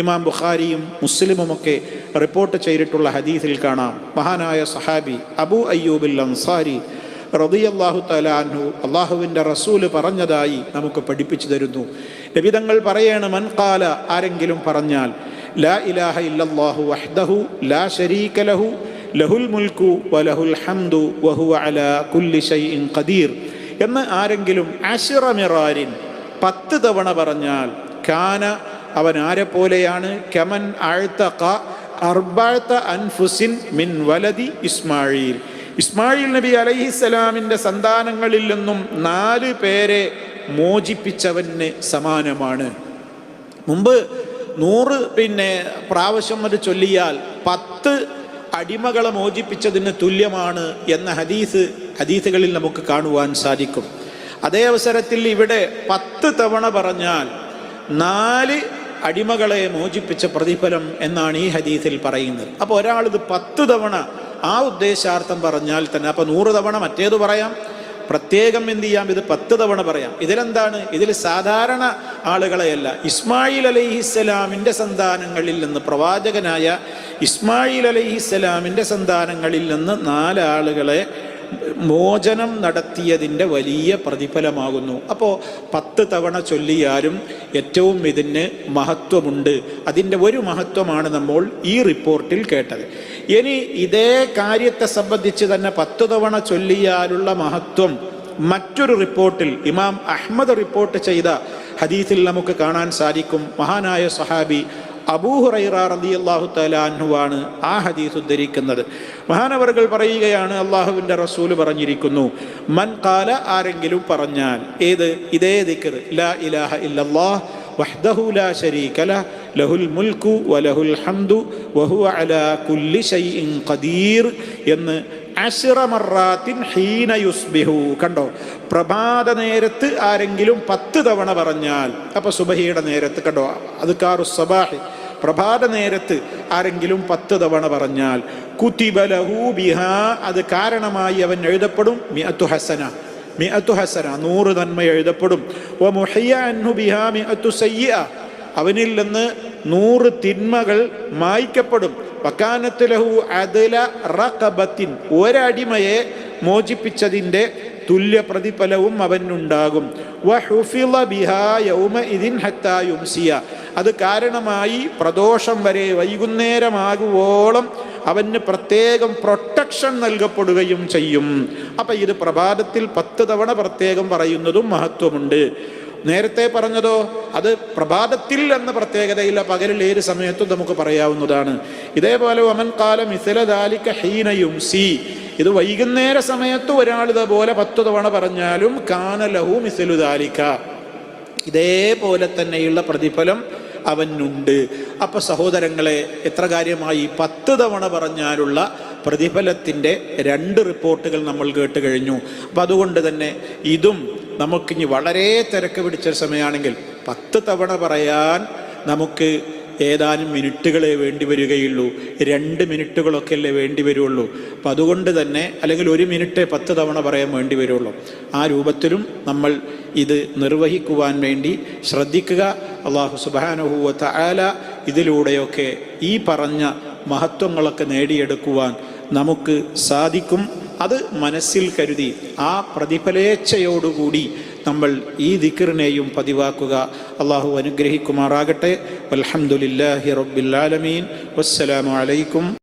ഇമാം ബുഖാരിയും മുസ്ലിമുമൊക്കെ റിപ്പോർട്ട് ചെയ്തിട്ടുള്ള ഹദീസിൽ കാണാം. മഹാനായ സഹാബി അബു അയ്യൂബിൽ അൻസാരി റളിയല്ലാഹു തലാൻഹു അള്ളാഹുവിന്റെ റസൂൽ പറഞ്ഞതായി നമുക്ക് പഠിപ്പിച്ചു തരുന്നു. ലഭിതങ്ങൾ പറയാണ് മൻകാല ആരെങ്കിലും പറഞ്ഞാൽ ലാ ഇലാഹ ഇല്ലാഹു വഹ്ദഹു ലാ ശരീക ലഹു ലഹുൽ മുൽക്കു വലഹുൽ ഹംദു വഹു അല കുല്ലി ഷൈഇൻ ഖദീർ എന്ന് ആരെങ്കിലും അഷിറമിറാരിൻ പത്ത് തവണ പറഞ്ഞാൽ കാന അവൻ ആരെ പോലെയാണ് കമൻ ക അർബാഴ്ത്ത അൻഫുസിൻ മിൻ വലതി ഇസ്മായിൽ ഇസ്മായിൽ നബി അലൈഹിസ്സലാമിന്റെ സന്താനങ്ങളിൽ നിന്നും നാല് പേരെ മോചിപ്പിച്ചവന് സമാനമാണ്. മുമ്പ് നൂറ് പിന്നെ പ്രാവശ്യം അത് ചൊല്ലിയാൽ പത്ത് അടിമകളെ മോചിപ്പിച്ചതിന് തുല്യമാണ് എന്ന ഹദീസ് ഹദീസുകളിൽ നമുക്ക് കാണുവാൻ സാധിക്കും. അതേ അവസരത്തിൽ ഇവിടെ പത്ത് തവണ പറഞ്ഞാൽ നാല് അടിമകളെ മോചിപ്പിച്ച പ്രതിഫലം എന്നാണ് ഈ ഹദീസിൽ പറയുന്നത്. അപ്പോൾ ഒരാൾ ഇത് പത്ത് തവണ ആ ഉദ്ദേശാർത്ഥം പറഞ്ഞാൽ തന്നെ അപ്പോൾ നൂറ് തവണ മറ്റേത് പറയാം? പ്രത്യേകം എന്ത് ചെയ്യാം? ഇത് പത്ത് തവണ പറയാം. ഇതിലെന്താണ്? ഇതിൽ സാധാരണ ആളുകളെയല്ല. ഇസ്മായിൽ അലൈഹിസ്സലാമിന്റെ സന്താനങ്ങളിൽ നിന്ന് പ്രവാചകനായ ഇസ്മായിൽ അലൈഹിസ്സലാമിന്റെ സന്താനങ്ങളിൽ നിന്ന് നാലാളുകളെ മോചനം നടത്തിയതിന്റെ വലിയ പ്രതിഫലമാകുന്നു. അപ്പോൾ പത്ത് തവണ ചൊല്ലിയാലും ഏറ്റവും ഇതിന് മഹത്വമുണ്ട്. അതിന്റെ ഒരു മഹത്വമാണ് നമ്മൾ ഈ റിപ്പോർട്ടിൽ കേട്ടത്. ഇനി ഇതേ കാര്യത്തെ സംബന്ധിച്ച് തന്നെ പത്ത് തവണ ചൊല്ലിയാലുള്ള മഹത്വം മറ്റൊരു റിപ്പോർട്ടിൽ ഇമാം അഹ്മദ് റിപ്പോർട്ട് ചെയ്ത ഹദീസിൽ നമുക്ക് കാണാൻ സാധിക്കും. മഹാനായ സഹാബി അബൂഹുറൈറ റളിയല്ലാഹു തലാൻഹുവാണ് ആ ഹദീസ് ഉദ്ധരിക്കുന്നത്. മഹാനവറുകൾ പറയുകയാണ് അള്ളാഹുവിന്റെ റസൂൽ പറഞ്ഞിരിക്കുന്നു മൻ കാല ആരെങ്കിലും പറഞ്ഞാൽ ഏത്? ഇതേ ദിക്കർ ലാ ഇലാഹ ഇല്ലല്ലാഹ് വഹ്ദഹു ലാ ശരീക ലഹുൽ മുൽക്കു വലഹുൽ ഹംദു വഹുവ അലാ കുല്ലി ഷൈഇൻ ഖദീർ എന്ന് അഷിറമറാത്തിൻ ഹീന യുസ്ബിഹു കണ്ടോ? പ്രഭാത നേരത്ത് ആരെങ്കിലും പത്ത് തവണ പറഞ്ഞാൽ അപ്പൊ സുബഹിയുടെ നേരത്ത് കണ്ടോ? അത് കാറു സബാഹി പ്രഭാത നേരത്ത് ആരെങ്കിലും പത്ത് തവണ പറഞ്ഞാൽ കുത്തിബലഹു ബിഹ അത് കാരണമായി അവൻ എഴുതപ്പെടും. മിഅത്തു ഹസന മിഅത്തു ഹസന നൂറ് നന്മ എഴുതപ്പെടും. വ മുഹയ്യ അൻഹു ബിഹാ മിഅത്തു സയ്യ അവനിൽ നിന്ന് നൂറ് തിന്മകൾ മായ്ക്കപ്പെടും. വക്കാനത്തിലഹു അതില റഖബത്തിൻ ഒരടിമയെ മോചിപ്പിച്ചതിന്റെ തുല്യ പ്രതിഫലവും അവനുണ്ടാകും അത് കാരണമായി പ്രദോഷം വരെ വൈകുന്നേരമാകുവോളം അവന് പ്രത്യേകം പ്രൊട്ടക്ഷൻ നൽകപ്പെടുകയും ചെയ്യും. അപ്പം ഇത് പ്രഭാതത്തിൽ പത്ത് തവണ പ്രത്യേകം പറയുന്നതും മഹത്വമുണ്ട്. നേരത്തെ പറഞ്ഞതോ അത് പ്രഭാതത്തിൽ എന്ന പ്രത്യേകതയില്ല പകലിൽ ഏത് സമയത്തും നമുക്ക് പറയാവുന്നതാണ്. ഇതേപോലെ ഒമൻ കാലം ഇസലദാലിക്ക ഹീനയും സി ഇത് വൈകുന്നേര സമയത്ത് ഒരാൾ ഇതേപോലെ പത്ത് തവണ പറഞ്ഞാലും കാനലഹു മിസലുദാലിക്ക ഇതേപോലെ തന്നെയുള്ള പ്രതിഫലം അവനുണ്ട്. അപ്പൊ സഹോദരങ്ങളെ എത്ര കാര്യമായി പത്ത് തവണ പറഞ്ഞാലുള്ള പ്രതിഫലത്തിന്റെ രണ്ട് റിപ്പോർട്ടുകൾ നമ്മൾ കേട്ട് കഴിഞ്ഞു. അപ്പം അതുകൊണ്ട് തന്നെ ഇതും നമുക്കിനി വളരെ തിരക്ക് പിടിച്ച സമയമാണെങ്കിൽ പത്ത് തവണ പറയാൻ നമുക്ക് ഏതാനും മിനിറ്റുകളെ വേണ്ടി വരികയുള്ളൂ. രണ്ട് മിനിറ്റുകളൊക്കെ അല്ലേ വേണ്ടി വരുള്ളൂ. അപ്പം അതുകൊണ്ട് തന്നെ അല്ലെങ്കിൽ ഒരു മിനിറ്റ് പത്ത് തവണ പറയാൻ വേണ്ടി വരുള്ളൂ. ആ രൂപത്തിലും നമ്മൾ ഇത് നിർവഹിക്കുവാൻ വേണ്ടി ശ്രദ്ധിക്കുക. അള്ളാഹു സുബാനുഹൂവത്ത ആല ഇതിലൂടെയൊക്കെ ഈ പറഞ്ഞ മഹത്വങ്ങളൊക്കെ നേടിയെടുക്കുവാൻ നമുക്ക് സാധിക്കും. അത് മനസ്സിൽ കരുതി ആ പ്രതിഫലേച്ഛയോടുകൂടി നമ്മൾ ഈ ദിക്കറിനെയും പതിവാക്കുക. അള്ളാഹു അനുഗ്രഹിക്കുമാറാകട്ടെ. അലഹമുല്ലാഹി റബ്ബിൽ ആലമീൻ. വസ്സലാമു അലൈക്കും.